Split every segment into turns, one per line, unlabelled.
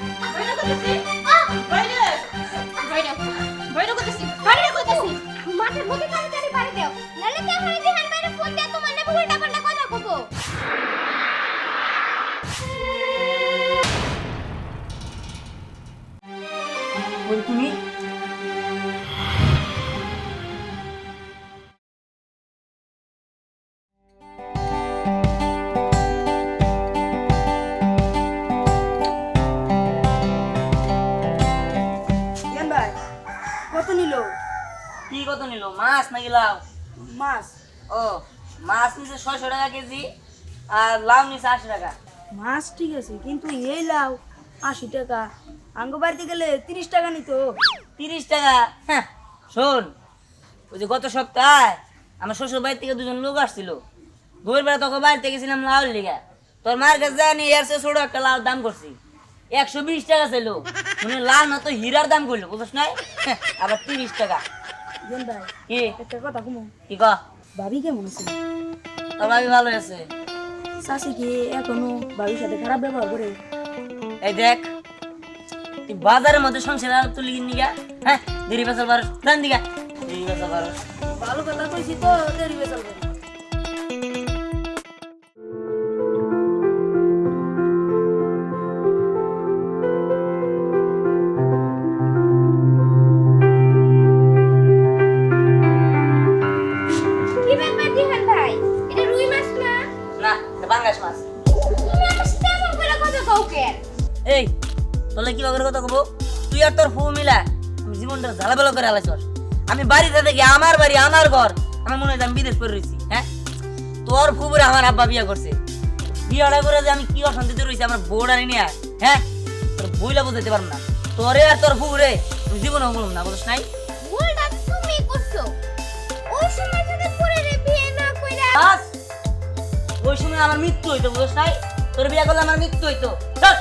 我要
做自己。মাছ নাকি লাউ?
মাছ।
ও মাছ নিচে ছয়শো টাকা কেজি আর লাউ নিচে আশি টাকা।
মাছ ঠিক আছে কিন্তু এই লাউ আশি টাকা। আঙ্গ বাড়িতে গেলে তিরিশ টাকা নিত।
তিরিশ টাকা? হ্যাঁ শোন ওই যে গত সপ্তাহে আমার শ্বশুর বাড়ি থেকে দুজন লোক আসছিল। দুপুর বেলা তোকে বাড়িতে গেছিলাম লাউর লিগা। তোর মার কাছে জানি এর চেয়ে ছোট একটা লাউ দাম করছি। একশো বিশ টাকা ছিল। মানে লাল না তো হীরার দাম করল বুঝছ নাই? হ্যাঁ, আবার তিরিশ টাকা। কি?
একটা কথা কমো।
কি ক
ভাবি কেমন আছে?
তোর ভাবি ভালো আছে।
শাশি কি এখনও ভাবির সাথে খারাপ ব্যবহার করে?
এই দেখ তুই বাজারের মধ্যে সংসার আর তুলি কিনি গা হ্যাঁ? দেরি বেসাল দান দিগা দেরি বেসাল পারস
ভালো কথা কইছি তো দেরি বেসাল করে
এই তোলে কি বাগের কথা কব? তুই আর তোর ফু মিলা আমি জীবনটা ঝালাবেলা করে আলাইছস আমি বাড়িতে দেখি আমার বাড়ি আমার ঘর আমি মনে হয় আমি বিদেশ করে রয়েছি হ্যাঁ? তোর ফুবুরে আমার আব্বা বিয়া করছে। বিয়াটা করে যে আমি কি অশান্তিতে রয়েছি আমার বোর্ড আনি নিয়ে হ্যাঁ? তোর বইলা বুঝাইতে পারব না। তোরে আর তোর ফুবুরে আমি জীবনে বলুন না বুঝছ নাই?
ভুলটা তুমি করছ। ওই সময় যদি পরে রে বিয়ে না কইরা।
ওই সময় আমার মৃত্যু হইতো বুঝছ নাই? তোর বিয়া করলে আমার মৃত্যু হইতো। চল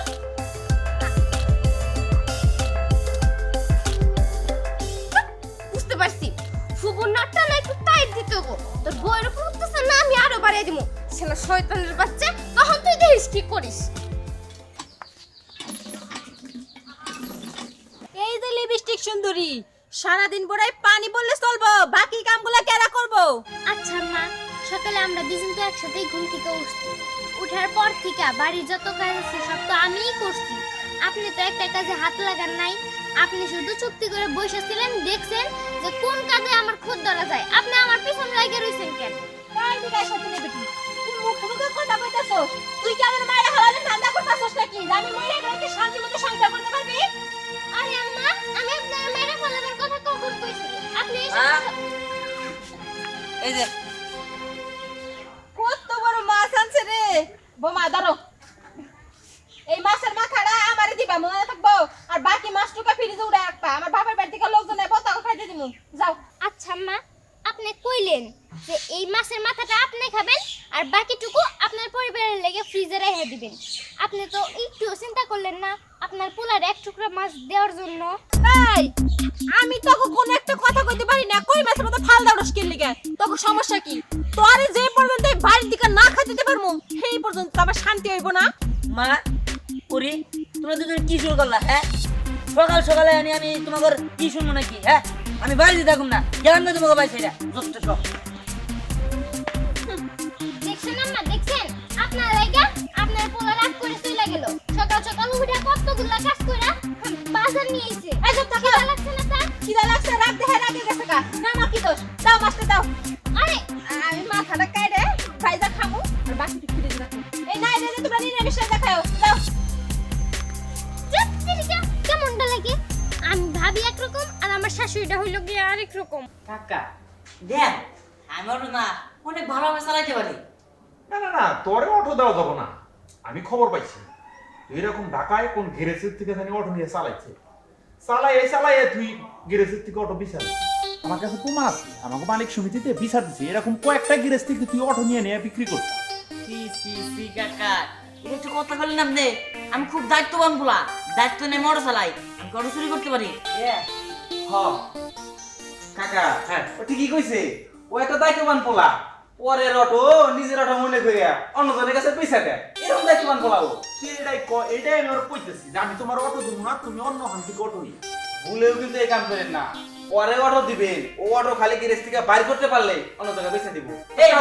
হব তোর বইয়ের উপর উঠতেছে না আমি আরও বাড়িয়ে দিব। সেটা শয়তানের বাচ্চা তখন তুই দেখিস কি করিস।
এই যে লিপস্টিক সুন্দরী সারাদিন পরে পানি বললে চলবো বাকি কামগুলো কেরা করব?
আচ্ছা মা সকালে আমরা দুজন তো একসাথেই ঘুম থেকে উঠছি। উঠার পর থেকে বাড়ির যত কাজ আছে সব তো আমিই করছি। আপনি তো একটা কাজে হাত লাগান নাই। আপনি শুধু চুক্তি করে বসেছিলেন দেখছেন যে কোন কাজে আমার খুদ ধরা যায়। আপনি আমার পিছনে লাগিয়ে রইছেন কেন?
কার দিকে সাথে নেবে তুই তুই মুখে মুখে কথা কইতাছস তুই কি আমার মায়ের হালালে ধান্দা করতাছস নাকি? আমি মরে গেলে তুই শান্তি মতো সংসার করতে পারবি।
আরে আম্মা আমি আপনার মেরে ফেলাবার কথা কখন কইছি? আপনি এসব
মা?
কথা-
এই যে।
কত বড় মাছ আনছে রে। বোমা ধরো এই মাছের মাথাটা আমারে দিবা মনে থাকব আর বাকি মাছটুকা ফ্রিজে উড়ে রাখবা আমার বাবার বাড়ি থেকে লোকজন আইবো তাও খাইতে দিমু যাও
আচ্ছা আম্মা আপনি কইলেন যে এই মাছের মাথাটা আপনি খাবেন আর বাকিটুকু আপনার পরিবারের লেগে ফ্রিজে রেখে দিবেন। আপনি তো একটু চিন্তা করলেন না আপনার পোলার এক টুকরা মাছ দেওয়ার জন্য।
এই আমি তোকে কোনো একটা কথা কইতে পারি না কই মাছের মতো ফাল দাও স্কিল লিগে? তোকে সমস্যা কি? তোরে যে পর্যন্ত এই বাড়ির দিকে না খাইতে দিতে পারমু সেই পর্যন্ত তো আমার শান্তি হইব না।
মা পুরি তোমরা দুজন কি শুরু করলা হ্যাঁ? সকাল সকালে আনি আমি তোমাদের কি শুনব নাকি হ্যাঁ? আমি বাড়িতে থাকুম না গেলাম না তোমাকে বাড়ি সেটা যথেষ্ট সব।
দেখছেন আম্মা দেখছেন? আপনার লেগে আপনার পোলা রাগ করে চলে গেল। সকাল সকাল উঠে কতগুলো কাজ কইরা বাজার নিয়ে এসে
এই চুপ থাকো।
লাগছে না তার
কিদা লাগছে রাত দেহে রাগে গেছে কা না না কি দোষ? দাও মাছটা দাও।
আরে
আমি মাথাটা কাইরে ভাইজা খামু আর বাকিটা ফিরে রাখো এই না এই যে তোমরা নিরামিষ দেখাও। দাও।
চুপ কেমনটা লাগে? আমি ভাবি একরকম আমার শাশুড়িটা হইল গিয়ে আরেক রকম।
কাকা দেখ আমি ওটা না অনেক ভালোভাবে চালাইতে পারি।
না না না তোরে অটো দেওয়া যাব না। আমি খবর পাইছি। এরকম ঢাকায় কোন গ্যারেজের থেকে জানি অটো নিয়ে চালাইছে। চালাই এই চালাই তুই গ্যারেজের থেকে অটো বিচার। আমার কাছে প্রমাণ আছে আমাকে মালিক সমিতিতে বিচার দিছে। এরকম কয়েকটা গ্যারেজ থেকে তুই অটো নিয়ে নিয়ে বিক্রি করছিস।
সি সি সি কাকা এটা একটু কথা আমি খুব দায়িত্ববান বলা দায়িত্ব নিয়ে মোটর চালাই। আমি কত চুরি করতে পারি?
হ। কাকা হ্যাঁ। ও ঠিকই কইছে ও একটা দায়িত্ববান পোলা। পরের অটো নিজের অটো মনে করিয়া অন্যজনের কাছে পয়সা দেয়। এরকম দায়িত্ব মান বলাবো
তুই এটাই ক এটাই আমি ওর কইতেছি যে আমি তোমার অটো দিব না তুমি অন্য হান থেকে অটো নিয়ে
ভুলেও কিন্তু এই কাম করেন না। পরে অটো দিবেন ও অটো খালি গ্যারেজ থেকে বাইর করতে পারলে অন্য জায়গায় পয়সা দিব।
এই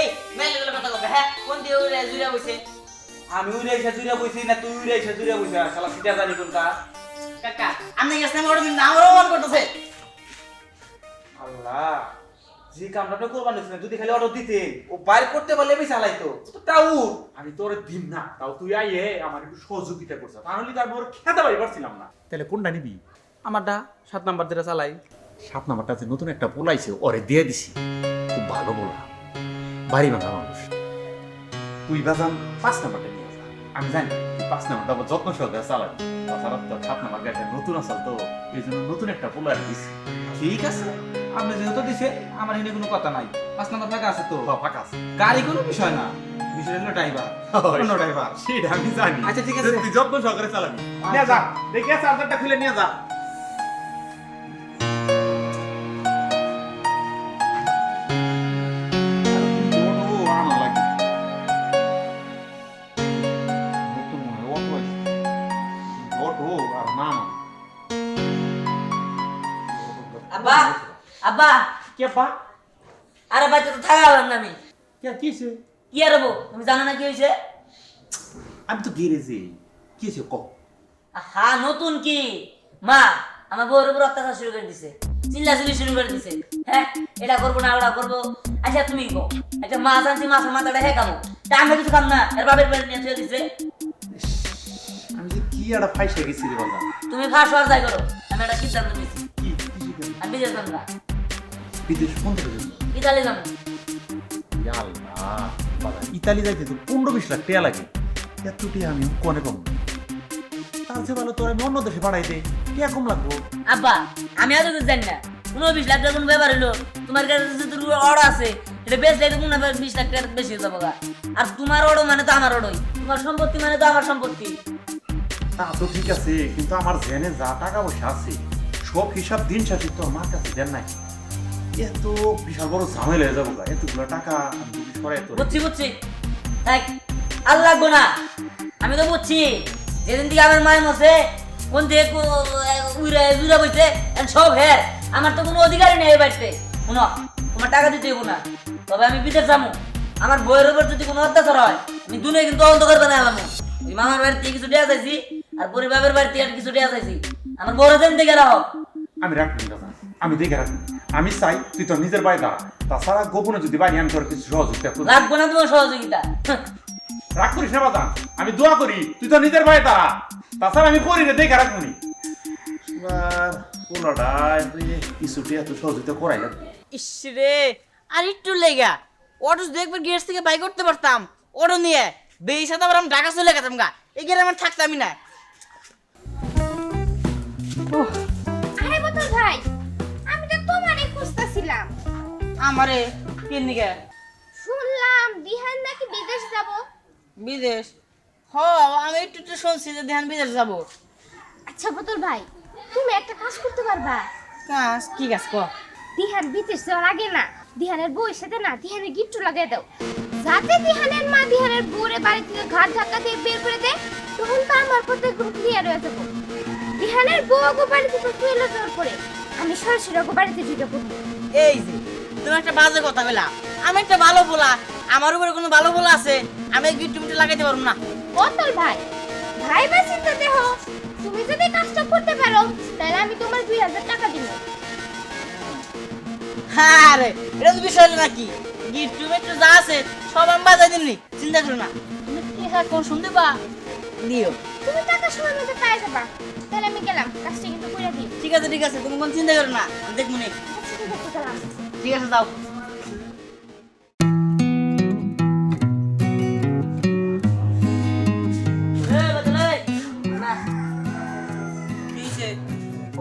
এই মেলে গেলে কথা কবে হ্যাঁ কোন দিয়ে উড়ে জুড়ে বসে
আমি উড়ে এসে জুড়ে বইছি না তুই উড়ে এসে জুড়ে বইছি শালা সিটা জানি কোনটা?
আপনি গেছেন আমার কিন্তু আমারও মন করতেছে।
আল্লাহ যে কামটা আপনি করবার নিচ্ছেন যদি খালি অটো দিতেন ও বাইর করতে পারলে পয়সা লাইতো তো
আমি তোর দিন না তাও তুই আইয়ে আমার একটু সহযোগিতা করছ। তাহলে তো আমি ওর খেতে পারি পারছিলাম না। তাহলে কোনটা নিবি?
আমারটা সাত নাম্বার যেটা চালাই।
সাত নাম্বারটা যে নতুন একটা পোলাইছে ওরে দিয়ে দিছি। খুব ভালো বলা বাড়ি বাঁধা মানুষ। তুই বাজান পাঁচ নাম্বারটা নিয়ে যা আমি জানি। পাঁচ নাম্বারটা তারপর যত্ন সহকারে চালাবি। তাছাড়া তো সাত নাম্বার গাড়িটা নতুন আসাল তো এই জন্য নতুন একটা পোলার দিছি।
ঠিক আছে আপনি যেহেতু দিছে আমার এখানে কোনো কথা নাই। পাঁচ নাম্বার ফাঁকা আছে তো।
ফাঁকা আছে।
গাড়ি কোনো বিষয় না বিষয় হলো ড্রাইভার অন্য ড্রাইভার।
সেটা আমি জানি।
আচ্ছা, ঠিক আছে।
তুই যত্ন সহকারে চালাবি। নিয়ে যা দেখে চার্জারটা খুলে নিয়ে যা।
আব্বা।
কে পা
আরে ভাই তো থাকালাম না আমি।
কে কিছে
কি আর হব? তুমি জানো না কি হয়েছে
আমি তো গেরেছি কিছে ক?
হা নতুন কি? মা আমার বউর উপর অত্যাচার শুরু করে দিছে। চিল্লা চিল্লি শুরু করে দিছে। হ্যাঁ এটা করব না ওটা করব। আচ্ছা তুমি কো একটা মাছ আনছি মাছের মাথাটা হ্যাঁ কামো। তা আমরা কিছু খাম না এর বাপের পেট নিয়ে চলে দিছে।
আমি যে কি একটা ফাইসা গেছি রে বাবা।
তুমি ফাঁস ফাঁস যাই করো আমি একটা সিদ্ধান্ত নিয়েছি।
কি?
আমি বিদেশ না।
বিদেশ কোন থেকে যাবি?
ইতালি যাব।
ইতালি যাইতে তো পনেরো বিশ লাখ টাকা লাগে। এতটি আমি কনে কম তার চেয়ে ভালো তোর আমি অন্য দেশে পাঠাই দে। কে কম লাগবো।
আব্বা আমি এত কিছু জানি না। কোনো বিশ লাখ টাকা কোনো ব্যাপার হলো? তোমার কাছে অর্ডার আছে এটা বেশ লাগে কোনো বিশ লাখ টাকা বেশি হয়ে যাব আর তোমার অর্ডার মানে তো আমার অর্ডার তোমার সম্পত্তি মানে তো আমার সম্পত্তি।
তা তো ঠিক আছে কিন্তু আমার জেনে যা টাকা পয়সা আছে সব হিসাব দিন শেষে তো আমার কাছে দেন নাই। এত বিশাল বড় ঝামেলা হয়ে যাব এতগুলো টাকা সরাই
বুঝছি বুঝছি। থাক আর লাগবো না। আমি তো বুঝছি যেদিন থেকে আমার মায়ের মছে কোন থেকে কো- উড়ে জুড়ে বসে সব হের। আমার তো কোনো অধিকারই নেই বাড়িতে। শুনো তোমার টাকা দিতে হব না। তবে আমি বিদেশ যাব। আমার বইয়ের উপর যদি কোনো অত্যাচার হয় আমি দুনিয়া কিন্তু অন্ধকার বানাই আলাম ওই মামার বাড়িতে কিছু দেওয়া চাইছি আর পরিবারের বাড়িতে আর কিছু দেওয়া চাইছি আমার বড় দিন থেকে রাখো।
আমি রাখবি না আমি দেখে রাখবি। আমি চাই তুই তোর নিজের বাড়ি দাঁড়া তাছাড়া গোপনে যদি বাড়ি আমি তোর কিছু সহযোগিতা করি।
লাগবো না তোমার সহযোগিতা।
রাগ করিস না বাজান আমি দোয়া করি তুই তো নিজের ভাই দাঁড়া তাছাড়া আমি করি রে দেখে রাখবি কিছুটি এত সহযোগিতা করাই লাগবে।
ইস রে আর একটু লেগা। অটো যদি একবার গেট থেকে বাই করতে পারতাম অটো নিয়ে বেই সাথে আবার আমি ঢাকা চলে গেতাম গা। এই গেলে আমার থাকতামই না।
আরে খুঁজতেছিলাম
আমারে তিন দিকে?
শুনলাম বিহান নাকি বিদেশ যাব?
বিদেশ? হ আমি একটু একটু শুনছি যে ধ্যান বিদেশ যাব।
আচ্ছা বোতল ভাই তুমি একটা কাজ করতে পারবা?
কাজ? কি কাজ ক?
দিহান বিদেশ যাওয়ার আগে না দিহানের বউয়ের সাথে না দিহানের গিট্টু লাগাই দাও। যাতে দিহানের মা দিহানের বউরে বাড়ি থেকে ঘাট ধাক্কা দিয়ে বের করে দেয় তখন তো আমার পথে একদম ক্লিয়ার হয়ে যাব। দিহানের বউ আগো বাড়ি থেকে ফেলে যাওয়ার পরে আমি সরাসরি আগো বাড়িতে ঢুকে পড়ব।
এই যে তুমি একটা বাজে কথা বলা। আমি একটা ভালো বলা আমার উপরে কোনো ভালো বলা আছে আমি গিট্টু মিট্টু লাগাইতে পারব না।
বোতল ভাই ভাই বা চিন্তা দেহ তুমি যদি কাজটা করতে পারো তাহলে আমি তোমার দুই হাজার টাকা দিব।
হ্যাঁ রে এটা তো বিষয় নাকি? গিট্টু মিট্টু যা আছে সব আমি বাজাই দিমনি চিন্তা করো না। তুমি কি হ্যাঁ কোন শুনতে পা দিও।
তুমি টাকা সময় মতো পাই যাবা। তাহলে আমি গেলাম কাজটা কিন্তু করে দিও
ঠিক আছে ঠিক আছে তুমি কোন চিন্তা করো না দেখব নি।
ঠিক আছে,
যাও।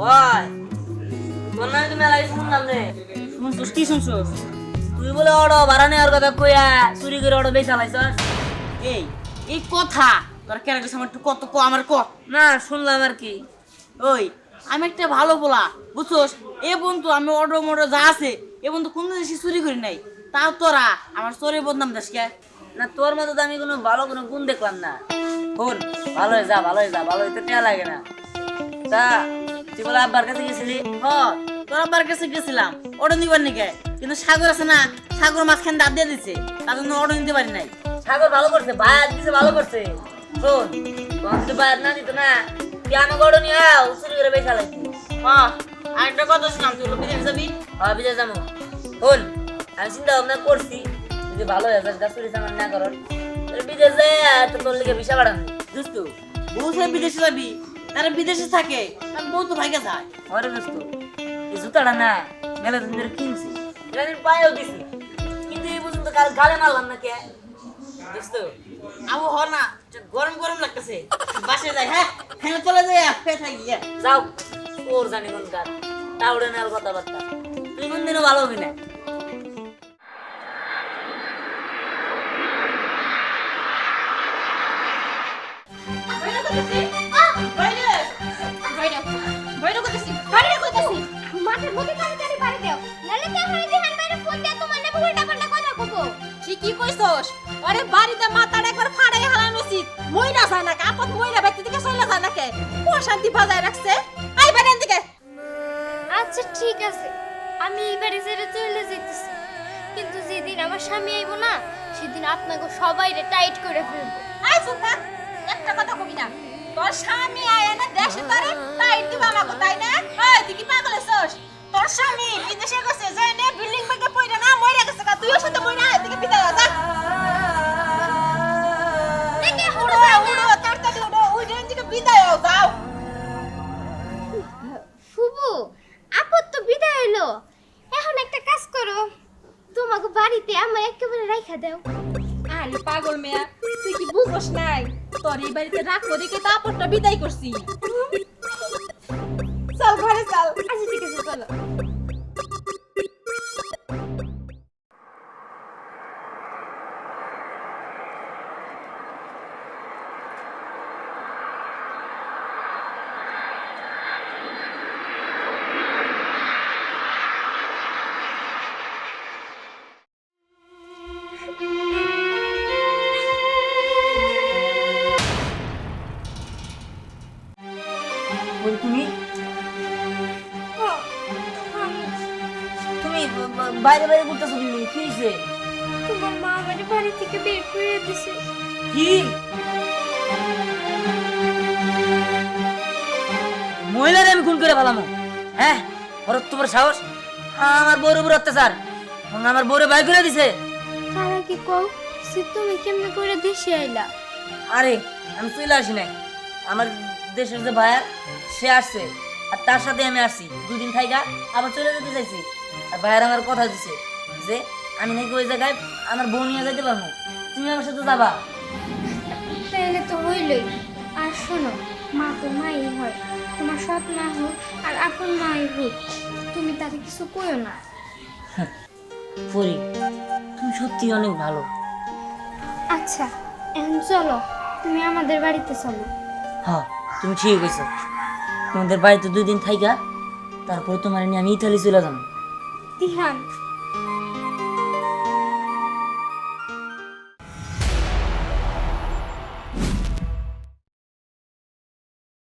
ওই, শুনলাম রে।
শুনছস কি শুনছস
তুই বলে অটো ভাড়া নেওয়ার কথা কইয়া চুরি করে অটো বেচা
এই এই কথা? তোর কেন গেছে আমার একটু কত ক আমার ক?
না শুনলাম আর কি।
ওই আমি একটা ভালো বলা বুঝছস? এ বন্ধু, আমি অর্ডার মর্ডার যা আছে, এ বন্ধু কোন জিনিস চুরি করি নাই। তাও তোরা, আমার চোরে বদনাম দেশকে
না, তোর মতো আমি কোনো ভালো কোনো গুণ দেখলাম না। শোন, ভালো হয়ে যা, ভালো হয়ে যা, ভালো হইতে টেয়া লাগে না। তা, তুই বলে আব্বার কাছে গেছিলি?
হ, তোর আব্বার কাছে গেছিলাম অটো নিবার নিকে কিন্তু সাগর আছে না, সাগর মাঝখানে দাঁত দিয়ে দিছে, তার জন্য অটো নিতে পারি নাই।
সাগর ভালো করছে ভাই দিছে, ভালো করছে। শোন যদি বাইর না দিত না তুই আমি গড় নিয়ে চুরি করে বেচা লাগছি
হ্যাঁ আরেকটা কথা শুনলাম তুই বিদেশ যাবি
হ্যাঁ বিদেশ যাব। শোন, আমি চিন্তা ভাবনা করছি, যদি ভালো হয়ে যায় চুরি সামান না করো তাহলে বিদেশ যায় তো তোর লিগে ভিসা বাড়ানো
দোস্ত, বউ সে বিদেশে যাবি, তারা বিদেশে থাকে, তার বউ তো ভাইকে যায়।
দোস্ত, এই জুতাটা না, মেলা দিন ধরে কিনছি। এটা আমি পায়েও দিছি। কিন্তু এই পর্যন্ত কাল গালে মারলাম না কে? দোস্ত
আবু হ না গরম গরম লাগতেছে। বাসে যাই হ্যাঁ? হ্যাঁ চলে যাই ফের থাকি হ্যাঁ।
যাও। ওর জানি কোন কার তাউড়ে নেওয়ার কথাবার্তা। তুই কোনদিনও ভালো হবি না।
তো
ঠিকই কইছস। বাড়িতে মাথাটা একবার উচিত। মইরা না আপদ মইরা ব্যক্তি থেকে চলে যায় না কে? ও শান্তি বাজায় রাখছে।
আচ্ছা ঠিক আছে। আমি এই বাড়ি ছেড়ে চলে যেতেছি। কিন্তু যেদিন আমার স্বামী আইব না, সেদিন আপনাকে সবাই টাইট করে ফেলব।
আয় সুতা একটা কথা কবি না। তোর স্বামী আয় না দেশে তারে টাইট দিবা আমাকে, তাই না? এই, তুই কি পাগল তোর স্বামী বিদেশে গেছে যাই না বিল্ডিং ভেঙে পড়ে না
বাড়িতে
তাপসটা বিদায় করছি। চল ঘরে চল।
ওই তুমি? তুমি বাইরে বাইরে ঘুরতেছো তুমি কি হয়েছে
তোমার মা আমার বাড়ি থেকে বের করে দিছে।
কি? মহিলারে আমি খুন করে ফেলামো। হ্যাঁ? ওর তোমার সাহস? আমার বউর উপর অত্যাচার। এবং আমার বউরে বাই করে দিছে।
তারা কি কও সে তুমি কেমনে করে দেশে আইলা?
আরে আমি চলে আসি নাই। আমার দেশের যে ভাইয়ার সে আসছে। আর তার সাথে আমি আসছি। দুদিন থাইকা আবার চলে যেতে চাইছি। আর ভাইয়ার আমার কথা দিছে যে আমি নাকি ওই জায়গায় আমার বউ নিয়ে যেতে পারব। তুমি আমার সাথে যাবা?
তাহলে তো হইলই। আর শোনো মা তো মাই হয়। তোমার সৎ মা হোক আর আপন মাই হোক তুমি তাকে কিছু কইও না।
পরি তুমি সত্যি অনেক ভালো।
আচ্ছা এখন চলো। তুমি আমাদের বাড়িতে চলো।
হ্যাঁ তুমি ঠিক কইছো। তোমাদের বাড়িতে দুই দিন থাইকা, তারপর তোমার নিয়ে আমি ইতালি চলে যাব।